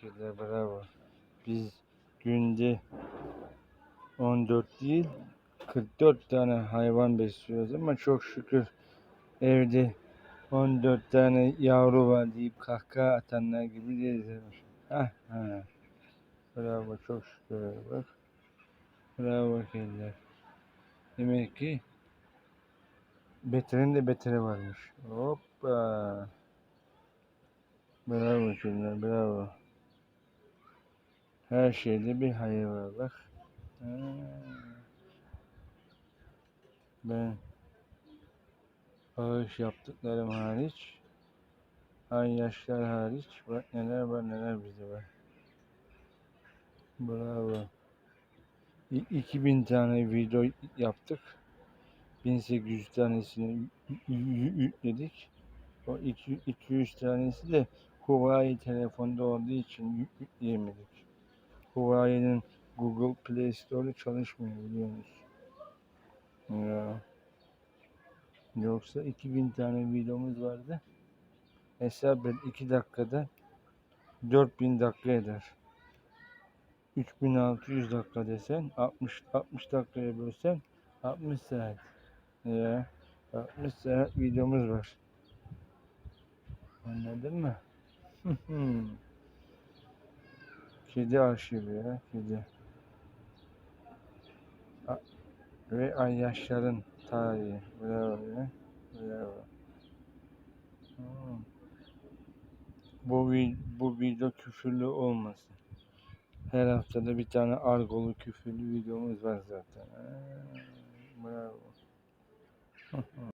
kediler bravo. Biz günde 14 değil 44 tane hayvan besliyoruz ama çok şükür evde 14 tane yavru var deyip kahkaha atanlar gibi değiliz. Hah ha. Bravo çok şükür bak. Bravo kediler. Demek ki beterin de beteri varmış. Hoppa. Bravo kediler bravo. Her şeyde bir hayır var bak. Ha. Ben bağış yaptıklarım hariç ay yaşlar hariç bak neler var neler bize var. Bravo. İ- 2000 tane video yaptık. 1800 tanesini yü- yü- yükledik. O iki- 200 tanesi de Huawei telefonda olduğu için yük- yükleyemedik. Huawei'nin Google Play Store'u çalışmıyor biliyor musun? Ya. Yoksa 2000 tane videomuz vardı. Hesap et 2 dakikada 4000 dakika eder. 3600 dakika desen 60 60 dakikaya bölsen 60 saat. Ya 60 saat videomuz var. Anladın mı? Kedi arşivi ya kedi. Ve ay yaşların tarihi. Bravo ya. Bravo. Hmm. Bu, bu video küfürlü olmasın. Her haftada bir tane argolu küfürlü videomuz var zaten. Ha, bravo.